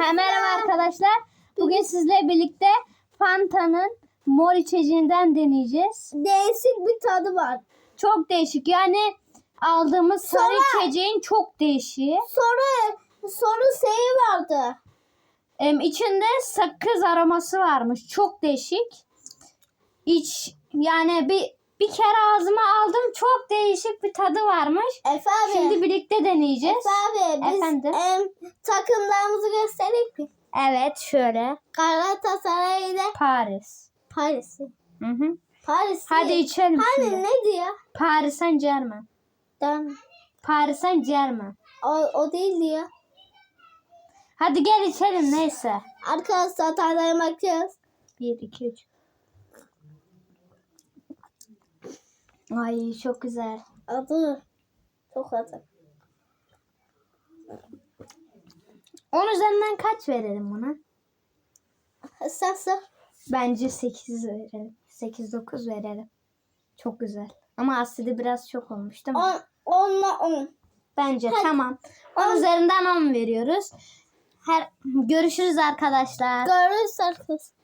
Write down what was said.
Ha, merhaba arkadaşlar. Bugün sizle birlikte Fanta'nın mor içeceğinden deneyeceğiz. Değişik bir tadı var. Çok değişik. Yani aldığımız sarı Sonra- içeceğin çok değişik. Sonra sonra şeyi vardı. Em, içinde sakız aroması varmış. Çok değişik. İç yani bir bir kere ağzıma aldım. Çok değişik bir tadı varmış. Efe abi. Şimdi birlikte deneyeceğiz. Efe abi biz Efendim? em, takımlarımızı göstereyim mi? Evet şöyle. Galatasaray ile Paris. Paris'i. Hı hı. Paris. Hadi içelim Hani şimdi. ne diyor? Paris Saint Germain. Dan. Paris Saint Germain. O, o değil diyor. Hadi gel içelim neyse. Arkadaşlar tadına bakıyoruz. 1, 2, 3. Ay çok güzel. Adı. Çok adı. 10 üzerinden kaç verelim buna? Sen sor. Bence 8 verelim. 8-9 verelim. Çok güzel. Ama asidi biraz çok olmuş değil mi? On, onla on. Bence tamam. 10 üzerinden 10 veriyoruz. Her görüşürüz arkadaşlar. Görürüz arkadaşlar.